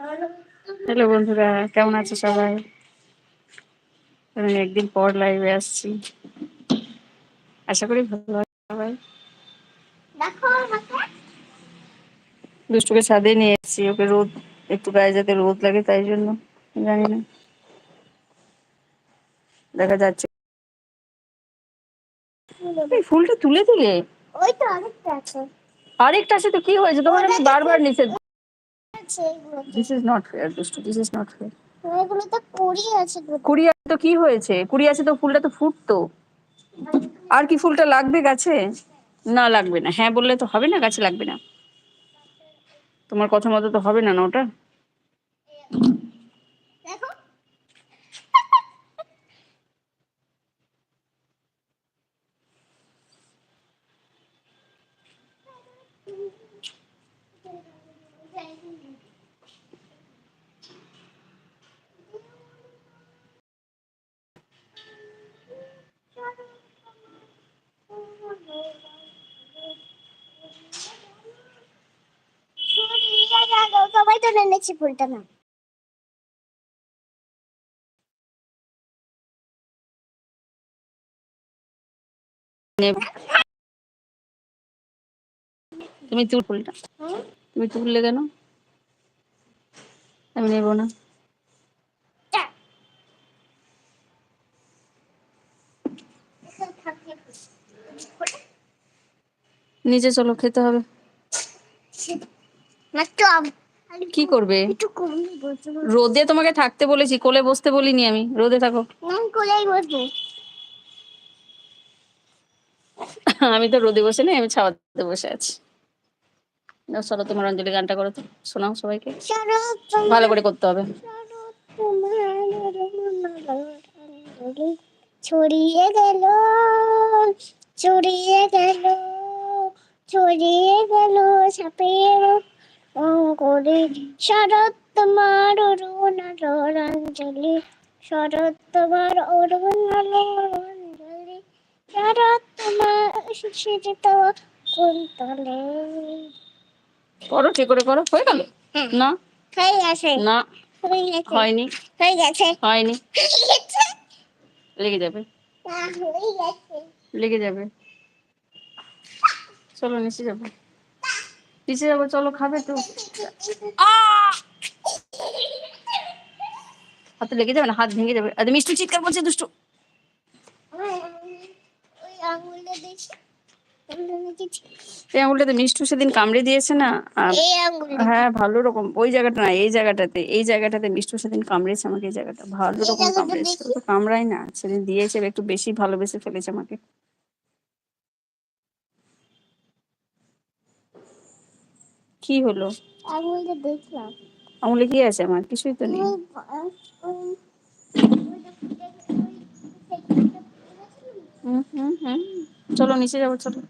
Hello বন্ধুরা কেমন আছে সবাই? আমি একদিন পর লাইভে আসছি। আশা করি ভালো আছে সবাই। দুষ্টুকে ছাদে নিয়ে এসেছি ওকে রোদ একটু গায়ে যাতে রোদ লাগে তাই জন্য জানি না। দেখা যাচ্ছে। এই ফুলটা তুলে দিলে। ওই তো আরেকটা আছে। আরেকটা আছে তো কি হয়েছে? তোমার আমি বারবার নিষেধ আছে এগুলো দিস ইজ নট ফেয়ার দুষ্টু দিস ইজ নট ফেয়ার এগুলো তো কুড়ি আছে কুড়ি আছে তো কি হয়েছে? কুড়ি আছে তো ফুলটা তো ফুটতো। আর কি ফুলটা লাগবে গাছে? না লাগবে না। হ্যাঁ বললে তো হবে না গাছে লাগবে না। তোমার কথা মতো তো হবে না না ওটা দেখো নেনেছি ফুলটা না। তুমি তুল ফুলটা। তুমি তুললে কেন? আমি নেব না। নিচে চলো খেতে হবে। না কি করবে? রোদে তোমাকে থাকতে বলেছি কোলে বসতে বলিনি আমি। রোদে থাকো। আমি কোলেই বসবো। আমি তো রোদে বসে নেই আমি ছাওয়াতে বসে আছি। চলো তোমার অঞ্জলি গানটা করো তো। শোনাও সবাইকে। ভালো করে করতে হবে। ছড়িয়ে গেল ছড়িয়ে গেল ছড়িয়ে গেল সাপের করে শরৎ তোমার অরুণ অঞ্জলি শরৎ তোমার অরুণ অঞ্জলি শরৎ তোমার শিশিরিত কুন্তলে। করো ঠিক করে করো হয়ে গেল? না? হয়ে গেছে। না। হয়নি। হয়ে গেছে। হয়নি। লেগে যাবে। লেগে যাবে। চলো নিচে যাব। নিচে যাব চলো খাবে তো। হাতে লেগে যাবে না? হাত ভেঙে যাবে। আরে মিষ্টি চিৎকার করছে দুষ্টু। এই আঙুলটাতে মিষ্টু সেদিন কামড়ে দিয়েছে না? হ্যাঁ ভালো রকম। ওই জায়গাটা না এই জায়গাটাতে এই জায়গাটাতে মিষ্টু সেদিন কামড়েছে আমাকে এই জায়গাটা। ভালো রকম কামড়েছে। কামড়াই না। সেদিন দিয়েছে একটু বেশি ভালোবেসে ফেলেছে আমাকে। কি হলো? আঙুলটা দেখলাম। আঙুলে কি আছে আমার? কিছুই তো নেই। হুম হুম হুম। চলো নিচে যাব চলো।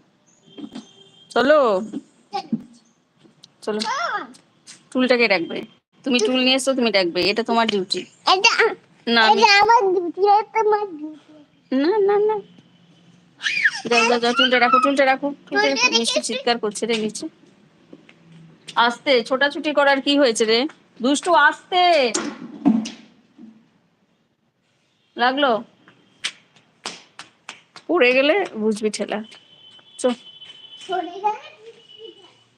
চলো। চলো। টুলটাকে রাখবে। তুমি টুল নিয়ে এসো তুমি রাখবে। এটা তোমার ডিউটি না আমার ডিউটি এটা ডিউটি না না না। যাও যাও চুলটা রাখো চুলটা রাখো। চুলটা রাখো। মিষ্টি চিৎকার করছে রে নিচে আস্তে ছোটাছুটি করার কি হয়েছে রে? দুষ্টু আসতে। লাগল? পড়ে গেলে বুঝবি ঠেলা। চ।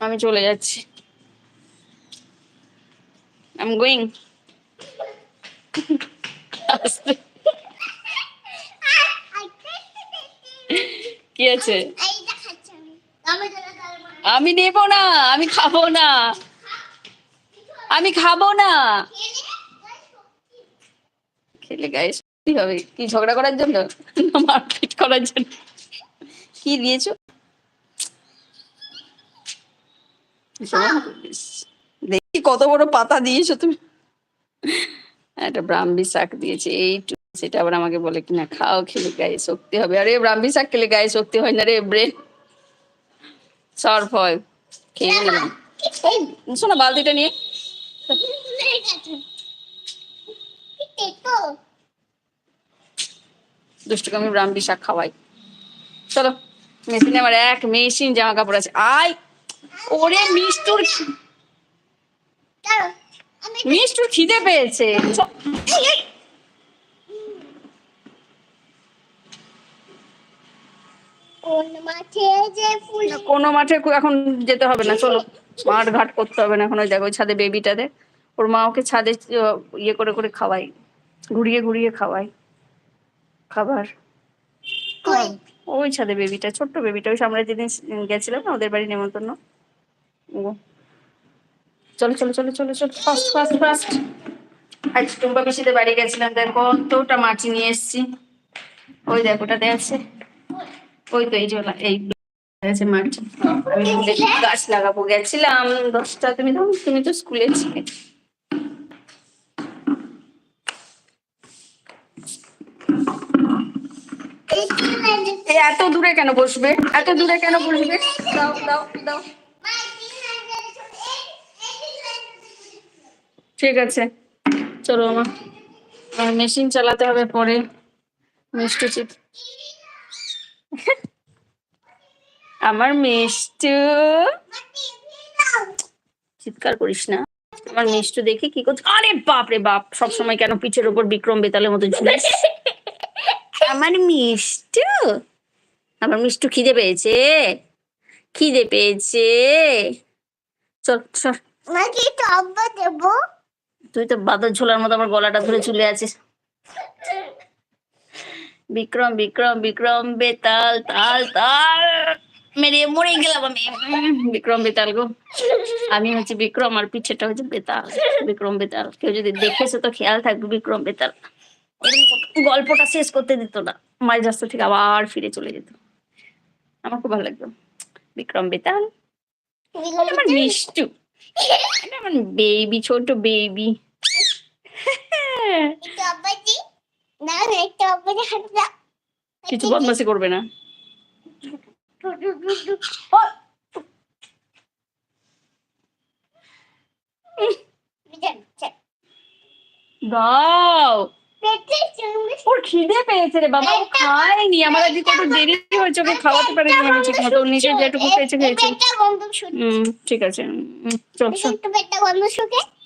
আমি চলে যাচ্ছি। আই এম গোয়িং কি আছে? আমি নেব না, আমি খাব না। আমি খাব না। খেলে গায়ে সত্যি হবে। কি ঝগড়া করার জন্য? না, মারপিট করার জন্য। কি দিয়েছ? দেখি কত বড় পাতা দিয়েছ তুমি। একটা ব্রাহ্মী শাক দিয়েছে, এই সেটা আবার আমাকে বলে কিনা, খাও, খেলে গায়ে শক্তি হবে। আরে, ব্রাহ্মী শাক খেলে গায়ে শক্তি হয় না রে, ব্রেন। সর্ফ হয় খেয়ে নিলাম এই শোনো বালতিটা নিয়ে। ভুলে গেছে। কি তেতো। দুষ্টুকে আমি ব্রাহ্মী শাক খাওয়াই। চলো মেশিনে আমার এক মেশিন জামা কাপড় আছে। আয়! ওরে মিষ্টুর মিষ্টুর খিদে পেয়েছে চ- এই, এই। কোন মাঠে এখন যেতে হবে না চলো। মাঠ ঘাট করতে হবে না এখন ওই দেখো ওই ছাদে বেবিটাদের ওর মা ওকে ছাদে ইয়ে করে করে খাওয়াই। ঘুরিয়ে ঘুরিয়ে খাওয়াই। খাবার। ওই ছাদে বেবিটা ছোট্ট বেবিটা ওই সামনে যেদিন গেছিলাম না ওদের বাড়ি নেমন্তন্ন। চলো চলো চলো চলো চলো ফার্স্ট ফার্স্ট ফাস্ট আজ টুম্পা পিসিতে বাড়ি গেছিলাম দেখো। কতটা মাটি নিয়ে এসেছি। ওই দেখো ওটাতে আছে। ওই তো এই যে এই আছে মাটি আমি গাছ লাগাবো। গেছিলাম, দশটা, তুমি তো তুমি তো স্কুলে ছিলে। এত দূরে কেন বসবে? এত দূরে কেন বসবে? দাও দাও দাও। ঠিক আছে। চলো আমার মেশিন চালাতে হবে পরে। মিষ্টি চিপ। আমার মিষ্টু। চিৎকার করিস না। আমার মিষ্টু দেখি কি করছে? আরে বাপ রে বাপ সবসময় কেন পিঠের ওপর বিক্রম বেতালের মতো ঝুলিস? আমার মিষ্টু? আমার মিষ্টু খিদে পেয়েছে। খিদে পেয়েছে। চল চল। মা কি টব্বা দেবো? তুই তো বাদর ঝোলার মতো আমার গলাটা ধরে চলে আছিস। বিক্রম বিক্রম বিক্রম বেতাল তাল তাল। মেরে মরে গেলাম আমি। বিক্রম বেতাল গো। আমি হচ্ছে বিক্রম আর পিছেটা হচ্ছে বেতাল। বিক্রম বেতাল। কেউ যদি দেখেছে তো খেয়াল থাকবে বিক্রম বেতাল। গল্পটা শেষ করতে দিত না। মাঝ রাস্তা থেকে আবার ফিরে চলে যেত। আমার খুব ভালো লাগতো। বিক্রম বেতাল। আমার মিষ্টু। আমার বেবি ছোট বেবি দি হাঁটা কিছু বদমাসি করবে না। ওর খিদে পেয়েছে রে বাবা ও খায়নি। আমার আজকে কত দেরি হয়েছে ওকে খাওয়াতে পারিনি আমি ঠিক মতো যেটুকু খেয়েছে হুম আছে।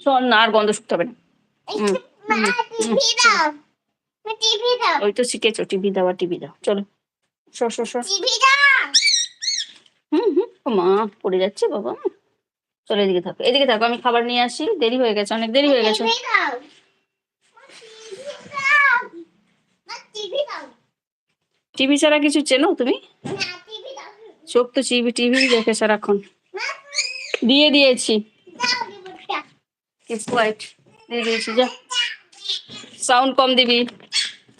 চল না আর গন্ধ শুকতে হবে না। ওই তো শিখেছো টিভি দাও টিভি দাও। চলো। সর সর সর টিভি দাও। মা, পড়ে যাচ্ছে বাবা চলো এদিকে থাকো এদিকে থাকো, আমি খাবার নিয়ে আসি, দেরি হয়ে গেছে, অনেক দেরি হয়ে গেছে। টিভি ছাড়া কিছু চেনো তুমি? চোখ তো টিভি টিভি দেখে সারাক্ষণ। দিয়ে দিয়েছি। দিয়ে দিয়েছি, যা। সাউন্ড কম দিবি।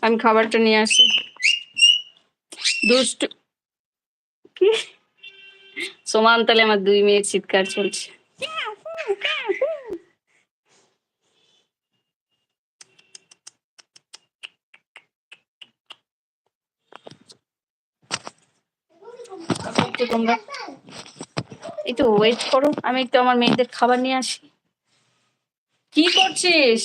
আমি খাবারটা নিয়ে আসি। দুষ্ট কি? সমান তালে আমার দুই মেয়ের চিৎকার চলছে। তোমরা একটু ওয়েট করো, আমি একটু আমার মেয়েদের খাবার নিয়ে আসি। কি করছিস?